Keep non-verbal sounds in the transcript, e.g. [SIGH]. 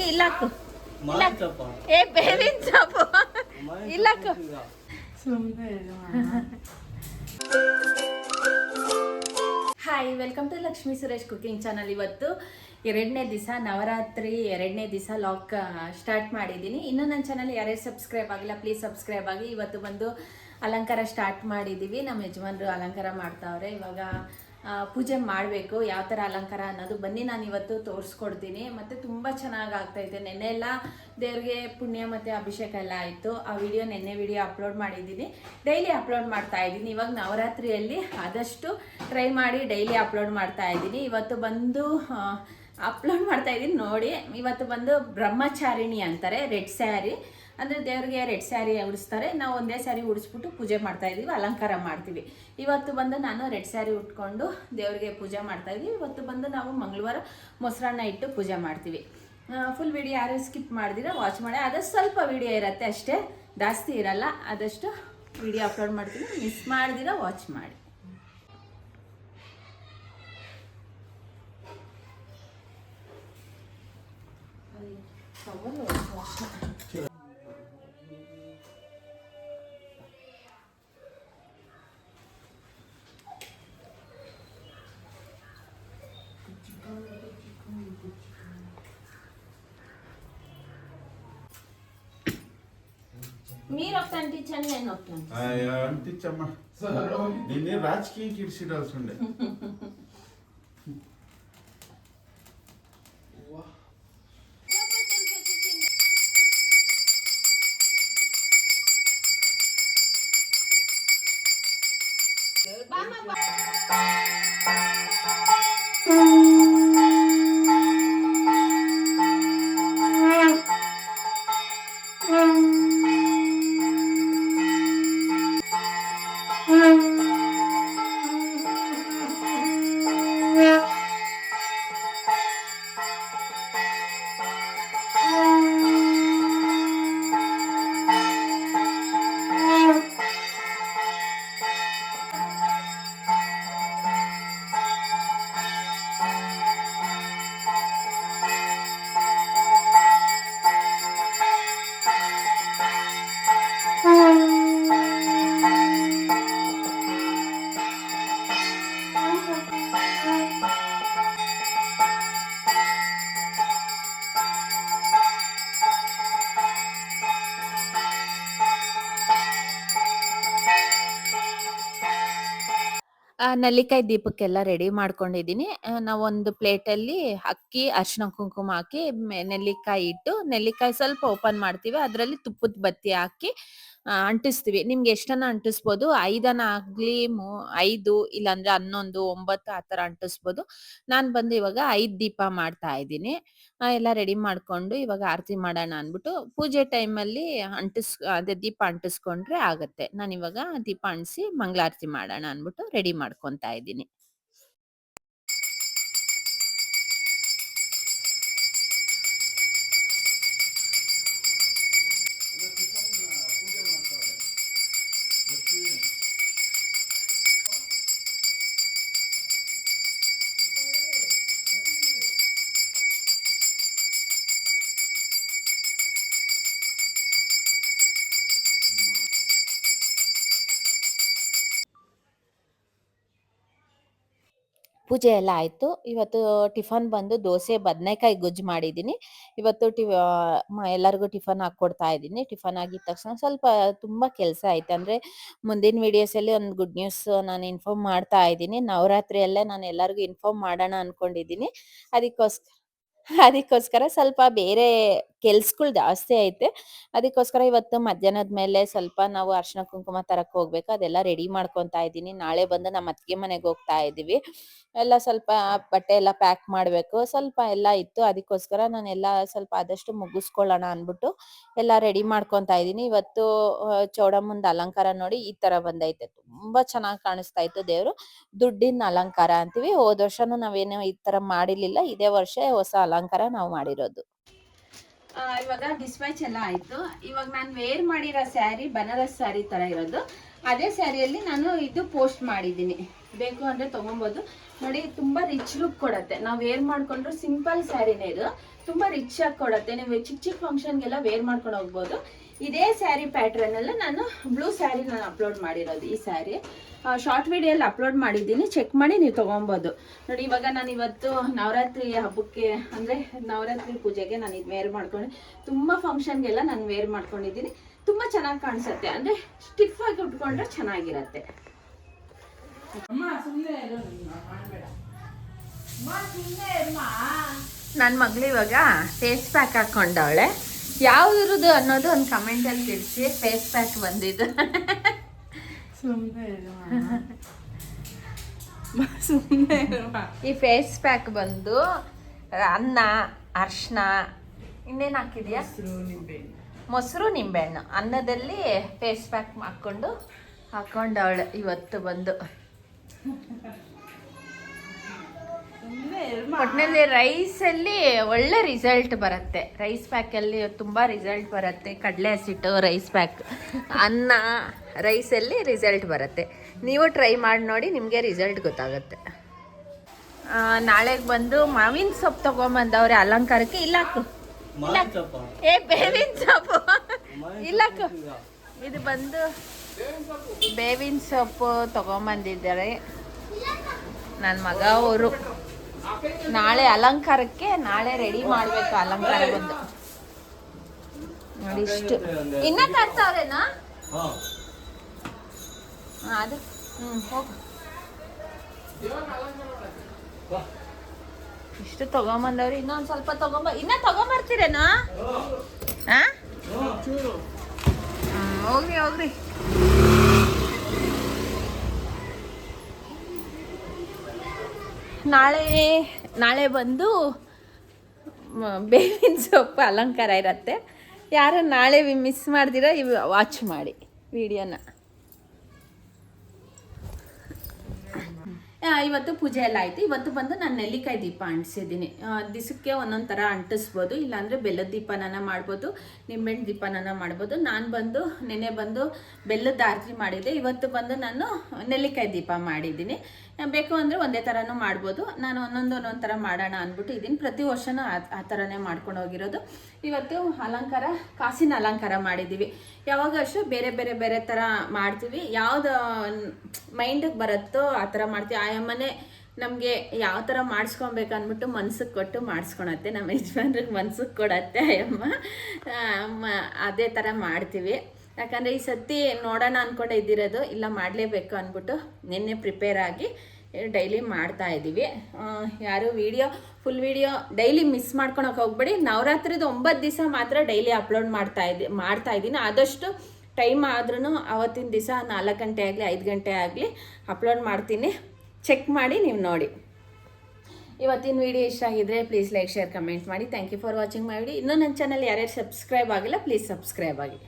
ಕುಕ್ಕಿ ಇಲ್ಲಾಕು. ಏ ಬೇವಿನ ಸೊಪ್ಪು ಇಲ್ಲಾಕು. Hi welcome to Lakshmi Suresh cooking channel ಇವತ್ತು ಎರಡನೇ ದಿವಸ ನವರಾತ್ರಿ ಎರಡನೇ ದಿವಸ ಲಾಕ್ ಸ್ಟಾರ್ಟ್ ಮಾಡಿದ್ದೀನಿ. ಇನ್ನೂ ನನ್ನ ಚಾನಲ್ ಯಾರ್ಯಾರು ಸಬ್ಸ್ಕ್ರೈಬ್ ಆಗಿಲ್ಲ ಪ್ಲೀಸ್ ಸಬ್ಸ್ಕ್ರೈಬ್ ಆಗಿ. ಇವತ್ತು ಬಂದು ಅಲಂಕಾರ ಸ್ಟಾರ್ಟ್ ಮಾಡಿದ್ದೀವಿ ನಮ್ಮ ಯಜಮಾನರು ಅಲಂಕಾರ ಮಾಡ್ತಾವ್ರೆ. ಇವಾಗ ಪೂಜೆ ಮಾಡಬೇಕು, ಯಾವ ಥರ ಅಲಂಕಾರ ಅನ್ನೋದು. ಬನ್ನಿ, ನಾನು ಇವತ್ತು ತೋರಿಸ್ಕೊಡ್ತೀನಿ. ಮತ್ತು ತುಂಬ ಚೆನ್ನಾಗಿ ಆಗ್ತಾಯಿದೆ ನೆನ್ನೆ ಎಲ್ಲ ದೇವ್ರಿಗೆ ಪುಣ್ಯ ಮತ್ತು ಅಭಿಷೇಕ ಎಲ್ಲ ಆಯಿತು. ಆ ವಿಡಿಯೋ ನೆನ್ನೆ ವಿಡಿಯೋ ಅಪ್ಲೋಡ್ ಮಾಡಿದ್ದೀನಿ. ಡೈಲಿ ಅಪ್ಲೋಡ್ ಮಾಡ್ತಾ ಇದ್ದೀನಿ. ಇವಾಗ ನವರಾತ್ರಿಯಲ್ಲಿ ಆದಷ್ಟು ಟ್ರೈ ಮಾಡಿ ಡೈಲಿ ಅಪ್ಲೋಡ್ ಮಾಡ್ತಾ ಇದ್ದೀನಿ. ಇವತ್ತು ಬಂದು ಅಪ್ಲೋಡ್ ಮಾಡ್ತಾ ಇದ್ದೀನಿ ನೋಡಿ. ಇವತ್ತು ಬಂದು ಬ್ರಹ್ಮಚಾರಿಣಿ ಅಂತಾರೆ, ರೆಡ್ ಸ್ಯಾರಿ. ಅಂದರೆ ದೇವ್ರಿಗೆ ರೆಡ್ ಸ್ಯಾರಿ ಉಡಿಸ್ತಾರೆ. ನಾವು ಒಂದೇ ಸ್ಯಾರಿ ಉಡಿಸ್ಬಿಟ್ಟು ಪೂಜೆ ಮಾಡ್ತಾ ಇದೀವಿ, ಅಲಂಕಾರ ಮಾಡ್ತೀವಿ. ಇವತ್ತು ಬಂದು ನಾನು ರೆಡ್ ಸ್ಯಾರಿ ಉಟ್ಕೊಂಡು ದೇವ್ರಿಗೆ ಪೂಜೆ ಮಾಡ್ತಾ ಇದೀವಿ. ಇವತ್ತು ಬಂದು ನಾವು ಮಂಗಳವಾರ ಮೊಸರನ್ನ ಇಟ್ಟು ಪೂಜೆ ಮಾಡ್ತೀವಿ. ಫುಲ್ ವಿಡಿಯೋ ಯಾರು ಸ್ಕಿಪ್ ಮಾಡಿದಿರ ವಾಚ್ ಮಾಡಿ. ಆದಷ್ಟು ಸ್ವಲ್ಪ ವಿಡಿಯೋ ಇರುತ್ತೆ ಅಷ್ಟೇ, ಜಾಸ್ತಿ ಇರಲ್ಲ. ಆದಷ್ಟು ವಿಡಿಯೋ ಅಪ್ಲೋಡ್ ಮಾಡ್ತೀನಿ. ಮಿಸ್ ಮಾಡ್ದಿರ ವಾಚ್ ಮಾಡಿ. మీరు ఒకటి అంటించండి నేను ఒకటి. అంటించమ్మా. దీన్ని రాజకీయంకి ఇడిసిడాల్సి ఉండే ಆ, ನೆಲ್ಲಿಕಾಯಿ ದೀಪಕ್ಕೆಲ್ಲ ರೆಡಿ ಮಾಡ್ಕೊಂಡಿದ್ದೀನಿ. ಆ, ನಾವೊಂದು ಪ್ಲೇಟಲ್ಲಿ ಅಕ್ಕಿ ಅರಿಶಿನ ಕುಂಕುಮ ಹಾಕಿ ನೆಲ್ಲಿಕಾಯಿ ಇಟ್ಟು ನೆಲ್ಲಿಕಾಯಿ ಸ್ವಲ್ಪ ಓಪನ್ ಮಾಡ್ತೀವಿ. ಅದರಲ್ಲಿ ತುಪ್ಪದ ಬತ್ತಿ ಹಾಕಿ ಅಂಟಿಸ್ತೀವಿ. ನಿಮ್ಗೆ ಎಷ್ಟನ್ನ ಅಂಟಿಸ್ಬೋದು? ಐದನ ಆಗ್ಲಿ, ಮೂ- ಐದು, ಇಲ್ಲಾಂದ್ರೆ ಹನ್ನೊಂದು, ಒಂಬತ್ತು ಆ ತರ ಅಂಟಿಸ್ಬೋದು. ನಾನ್ ಬಂದು ಇವಾಗ ಐದು ದೀಪ ಮಾಡ್ತಾ ಇದ್ದೀನಿ. ಎಲ್ಲ ರೆಡಿ ಮಾಡ್ಕೊಂಡು ಇವಾಗ ಆರತಿ ಮಾಡೋಣ ಅಂದ್ಬಿಟ್ಟು ಪೂಜೆ ಟೈಮಲ್ಲಿ ಅಂಟಿಸ್, ಅದೇ ದೀಪ ಅಂಟಿಸ್ಕೊಂಡ್ರೆ ಆಗತ್ತೆ. ಇವಾಗ ದೀಪ ಅಂಟಿಸಿ ಮಂಗಳಾರತಿ ಮಾಡೋಣ ಅಂದ್ಬಿಟ್ಟು ರೆಡಿ ಮಾಡ್ಕೊಂತ ಇದ್ದೀನಿ. ಪೂಜೆ ಎಲ್ಲ ಆಯ್ತು. ಇವತ್ತು ಟಿಫನ್ ಬಂದು ದೋಸೆ, ಬದನೆಕಾಯಿ ಗೊಜ್ಜು ಮಾಡಿದ್ದೀನಿ. ಇವತ್ತು ಟಿ ಎಲ್ಲರಿಗೂ ಟಿಫನ್ ಹಾಕ್ಕೊಡ್ತಾ ಇದ್ದೀನಿ. ಟಿಫನ್ ಆಗಿದ ತಕ್ಷಣ ಸ್ವಲ್ಪ ತುಂಬ ಕೆಲಸ ಆಯ್ತು. ಅಂದ್ರೆ ಮುಂದಿನ ವಿಡಿಯೋಸ್ ಅಲ್ಲಿ ಒಂದು ಗುಡ್ ನ್ಯೂಸ್ ನಾನು ಇನ್ಫಾರ್ಮ್ ಮಾಡ್ತಾ ಇದ್ದೀನಿ. ನವರಾತ್ರಿಯಲ್ಲೇ ನಾನು ಎಲ್ಲರಿಗೂ ಇನ್ಫಾರ್ಮ್ ಮಾಡೋಣ ಅನ್ಕೊಂಡಿದ್ದೀನಿ. ಅದಕ್ಕೋಸ್ಕರ. ಅದಕ್ಕೋಸ್ಕರ ಸ್ವಲ್ಪ ಬೇರೆ ಕೆಲ್ಸಗಳು ಜಾಸ್ತಿ ಐತೆ. ಅದಕ್ಕೋಸ್ಕರ ಇವತ್ತು ಮಧ್ಯಾಹ್ನದ ಮೇಲೆ ಸ್ವಲ್ಪ ನಾವು ಅರ್ಶಿನ ಕುಂಕುಮ ತರಕ್ಕೆ ಹೋಗ್ಬೇಕು. ಅದೆಲ್ಲ ರೆಡಿ ಮಾಡ್ಕೊಂತಾ ಇದ್ದೀನಿ. ನಾಳೆ ಬಂದು ನಮ್ಮ ಅತ್ತಿಗೆ ಮನೆಗೆ ಹೋಗ್ತಾ ಇದ್ದೀವಿ. ಎಲ್ಲ ಸ್ವಲ್ಪ ಬಟ್ಟೆ ಎಲ್ಲ ಪ್ಯಾಕ್ ಮಾಡಬೇಕು. ಸ್ವಲ್ಪ ಎಲ್ಲ ಇತ್ತು. ಅದಕ್ಕೋಸ್ಕರ ನಾನೆಲ್ಲ ಸ್ವಲ್ಪ ಆದಷ್ಟು ಮುಗಿಸ್ಕೊಳ್ಳೋಣ ಅಂದ್ಬಿಟ್ಟು ಎಲ್ಲ ರೆಡಿ ಮಾಡ್ಕೊತಾ ಇದೀನಿ ಇವತ್ತು ಚೌಡಮ್ಮಂದು ಅಲಂಕಾರ ನೋಡಿ ಈ ತರ ಬಂದೈತೆ. ತುಂಬಾ ಚೆನ್ನಾಗಿ ಕಾಣಿಸ್ತಾ ಇತ್ತು ದೇವರು. ದುಡ್ಡಿನ ಅಲಂಕಾರ ಅಂತೀವಿ. ಹೋದ ವರ್ಷನೂ ನಾವೇನೋ ಈ ತರ ಮಾಡಿರಲಿಲ್ಲ. ಇದೇ ವರ್ಷ ಹೊಸ ಅಲಂಕಾರ ನಾವು ಮಾಡಿರೋದು. ಇವಾಗ ಡಿಸ್ಪ್ಯಾಚ್ ಎಲ್ಲ ಆಯ್ತು. ಇವಾಗ ನಾನು ವೇರ್ ಮಾಡಿರೋ ಸ್ಯಾರಿ ಬನಾರಸ್ ಸ್ಯಾರಿ ತರ ಇರೋದು. ಅದೇ ಸ್ಯಾರಿಯಲ್ಲಿ ನಾನು ಇದು ಪೋಸ್ಟ್ ಮಾಡಿದ್ದೀನಿ. ಬೇಕು ಅಂದ್ರೆ ತಗೊಬೋದು. ನೋಡಿ, ತುಂಬಾ ರಿಚ್ ಲುಕ್ ಕೊಡತ್ತೆ. ನಾವು ವೇರ್ ಮಾಡ್ಕೊಂಡ್ರು ಸಿಂಪಲ್ ಸ್ಯಾರಿನೇ ಇದು. ತುಂಬಾ ರಿಚ್ ಆಗಿ ಕೊಡುತ್ತೆ. ನೀವು ಚಿಕ್ಕ ಚಿಕ್ಕ ಫಂಕ್ಷನ್ಗೆಲ್ಲ ವೇರ್ ಮಾಡ್ಕೊಂಡು ಹೋಗ್ಬೋದು. ಇದೇ ಸ್ಯಾರಿ ಅಲ್ಲ ನಾನು ಬ್ಲೂ ಸ್ಯಾರಿ ನಾನು ಅಪ್ಲೋಡ್ ಮಾಡಿರೋದು ಈ ಸ್ಯಾರಿ. ಶಾರ್ಟ್ ವಿಡಿಯೋಲ್ಲಿ ಅಪ್ಲೋಡ್ ಮಾಡಿದ್ದೀನಿ. ಚೆಕ್ ಮಾಡಿ ನೀವು ತೊಗೊಬೋದು. ನೋಡಿ ಇವಾಗ ನಾನು ಇವತ್ತು ನವರಾತ್ರಿ ಹಬ್ಬಕ್ಕೆ ಅಂದರೆ ನವರಾತ್ರಿ ಪೂಜೆಗೆ ನಾನು ಇದು ವೇರ್ ಮಾಡ್ಕೊಂಡು. ತುಂಬ ಫಂಕ್ಷನ್ಗೆಲ್ಲ ನಾನು ವೇರ್ ಮಾಡ್ಕೊಂಡಿದ್ದೀನಿ. ತುಂಬ ಚೆನ್ನಾಗಿ ಕಾಣಿಸುತ್ತೆ. ಅಂದರೆ ಸ್ಟಿಫ್ ಆಗಿ ಉಟ್ಕೊಂಡ್ರೆ ಚೆನ್ನಾಗಿರತ್ತೆ. ನನ್ನ ಮಗಳು ಇವಾಗ ಫೇಸ್ ಪ್ಯಾಕ್ ಹಾಕೊಂಡವಳೆ. ಯಾವ್ದ್ರದ್ದು ಅನ್ನೋದು ಒಂದು ಕಮೆಂಟಲ್ಲಿ ತಿಳಿಸಿ. ಫೇಸ್ ಪ್ಯಾಕ್ ಬಂದಿದ್ದು. [LAUGHS] ಈ ಫೇಸ್ ಪ್ಯಾಕ್ ಬಂದು ಅನ್ನ ಅರ್ಶನ ಇನ್ನೇನು ಹಾಕಿದ್ಯಾ? ಮೊಸರು ನಿಂಬೆಹಣ್ಣು. ಅನ್ನದಲ್ಲಿ ಫೇಸ್ ಪ್ಯಾಕ್ ಹಾಕ್ಕೊಂಡು ಹಾಕೊಂಡವಳೆ ಇವತ್ತು ಬಂದು. ಒಟ್ಟಿನಲ್ಲಿ ರೈಸಲ್ಲಿ ಒಳ್ಳೆ ರಿಸಲ್ಟ್ ಬರುತ್ತೆ. ರೈಸ್ ಪ್ಯಾಕಲ್ಲಿ ತುಂಬ ರಿಸಲ್ಟ್ ಬರುತ್ತೆ. ಕಡಲೆ ಹಸಿಟ್ಟು ರೈಸ್ ಪ್ಯಾಕ್ ಅನ್ನ ರೈಸಲ್ಲಿ ರಿಸಲ್ಟ್ ಬರುತ್ತೆ. ನೀವು ಟ್ರೈ ಮಾಡಿ ನೋಡಿ ನಿಮಗೆ ರಿಸಲ್ಟ್ ಗೊತ್ತಾಗುತ್ತೆ. ನಾಳೆಗೆ ಬಂದು ಮಾವಿನ ಸೊಪ್ಪು ತಗೊಂಬಂದವ್ರೆ ಅಲಂಕಾರಕ್ಕೆ ಇಲ್ಲಾಕು ಇಲ್ಲಾಕು ಏ ಬೇವಿನ ಸೊಪ್ಪು. ಇಲ್ಲಾಕು ಇದು ಬಂದು ಬೇವಿನ ಸೊಪ್ಪು? ತೊಗೊಂಬಂದಿದ್ದಾರೆ. ನನ್ನ ಮಗ ಅವರು. ನಾಳೆ ಅಲಂಕಾರಕ್ಕೆ ನಾಳೆ ರೆಡಿ ಮಾಡ್ಬೇಕು ಅಲಂಕಾರ ಬಂದು. ನೋಡಿ ಇಷ್ಟು. ಇನ್ನ ತರ್ತಾವ್ರೇನಾ ಅದು. ಹ್ಮ್ ಹೋಗ. ಇಷ್ಟು ತಗೊಂಬಂದವ್ರಿ ಇನ್ನೊಂದ್ ಸ್ವಲ್ಪ ತಗೊಂಬ ಇನ್ನ ತಗೊಂಬರ್ತೀರೇನಾ? ಹೋಗ್ರಿ ಹೋಗ್ರಿ. ನಾಳೆ ನಾಳೆ ಬಂದು ಬೇವಿನ ಸೊಪ್ಪು ಅಲಂಕಾರ ಇರುತ್ತೆ. ಯಾರು ನಾಳೆ ಮಿಸ್ ಮಾಡ್ದಿರ, ಇವು ವಾಚ್ ಮಾಡಿ ವಿಡಿಯೋನ ಇವತ್ತು ಪೂಜೆ ಎಲ್ಲ ಆಯ್ತು. ಇವತ್ತು ಬಂದು ನಾನು ನೆಲ್ಲಿಕಾಯಿ ದೀಪ ಅಂಟಿಸಿದ್ದೀನಿ. ದಿಸಕ್ಕೆ ಒಂದೊಂದು ಥರ ಅಂಟಿಸ್ಬೋದು, ಇಲ್ಲಾಂದರೆ ಬೆಲ್ಲದ ದೀಪನ ಮಾಡ್ಬೋದು, ನಿಂಬೆಹಣ್ಣು ದೀಪನ ಮಾಡ್ಬೋದು. ನಾನು ಬಂದು ನೆನೆ ಬಂದು ಬೆಲ್ಲದ ಆರತಿ ಮಾಡಿದ್ದೆ. ಇವತ್ತು ಬಂದು ನಾನು ನೆಲ್ಲಿಕಾಯಿ ದೀಪ ಮಾಡಿದ್ದೀನಿ. ಬೇಕು ಅಂದರೆ ಒಂದೇ ಥರನೂ ಮಾಡ್ಬೋದು. ನಾನು ಒಂದೊಂದು ಒಂದೊಂದು ಥರ ಮಾಡೋಣ ಅಂದ್ಬಿಟ್ಟು ಇದ್ದೀನಿ ಪ್ರತಿ ವರ್ಷನೂ ಆ ಥರನೇ ಮಾಡ್ಕೊಂಡು ಹೋಗಿರೋದು. ಇವತ್ತು ಅಲಂಕಾರ, ಕಾಸಿನ ಅಲಂಕಾರ ಮಾಡಿದ್ದೀವಿ. ಯಾವಾಗ ಅಷ್ಟು ಬೇರೆ ಬೇರೆ ಬೇರೆ ಥರ ಮಾಡ್ತೀವಿ. ಯಾವ್ದು ಮೈಂಡಿಗೆ ಬರುತ್ತೋ ಆ ಥರ ಮಾಡ್ತೀವಿ. ಆಯಮ್ಮನೆ ನಮಗೆ ಯಾವ ಥರ ಮಾಡಿಸ್ಕೊಬೇಕು ಅಂದ್ಬಿಟ್ಟು ಮನ್ಸಿಗೆ ಕೊಟ್ಟು ಮಾಡಿಸ್ಕೊಳತ್ತೆ. ನಮ್ಮ ಯಜಮಾನ್ರಿಗೆ ಮನ್ಸಿಗೆ ಕೊಡತ್ತೆ ಅಯ್ಯಮ್ಮ. ಅದೇ ಥರ ಮಾಡ್ತೀವಿ. ಯಾಕಂದರೆ ಈ ಸತಿ ನೋಡೋಣ ಅಂದ್ಕೊಂಡೆ ಇದ್ದಿರೋದು, ಇಲ್ಲ ಮಾಡಲೇಬೇಕು ಅಂದ್ಬಿಟ್ಟು ನಿನ್ನೆ ಪ್ರಿಪೇರ್ ಆಗಿ ಡೈಲಿ ಮಾಡ್ತಾ ಇದ್ದೀವಿ. ಯಾರು video full video daily miss ಮಾಡ್ಕೊಳಕ್ಕೆ ಹೋಗ್ಬೇಡಿ. ನವರಾತ್ರಿದು ಒಂಬತ್ತು ದಿವಸ ಮಾತ್ರ ಡೈಲಿ ಅಪ್ಲೋಡ್ ಮಾಡ್ತಾ ಇದ್ದಿ, ಮಾಡ್ತಾ ಇದ್ದೀನಿ. ಆದಷ್ಟು ಟೈಮ್ ಆದ್ರೂ ಅವತ್ತಿನ ದಿವಸ ನಾಲ್ಕು ಗಂಟೆ ಆಗಲಿ, ಐದು ಗಂಟೆ ಆಗಲಿ ಅಪ್ಲೋಡ್ ಮಾಡ್ತೀನಿ. ಚೆಕ್ ಮಾಡಿ ನೀವು ನೋಡಿ. ಇವತ್ತಿನ ವಿಡಿಯೋ ಇಷ್ಟ ಆಗಿದ್ರೆ ಪ್ಲೀಸ್ ಲೈಕ್ ಶೇರ್ ಕಮೆಂಟ್ ಮಾಡಿ. Thank you for watching my video ಇನ್ನೂ ನನ್ನ ಚಾನಲ್ ಯಾರ್ಯಾರು ಸಬ್ಸ್ಕ್ರೈಬ್ ಆಗಿಲ್ಲ ಪ್ಲೀಸ್ ಸಬ್ಸ್ಕ್ರೈಬ್ ಆಗಿ.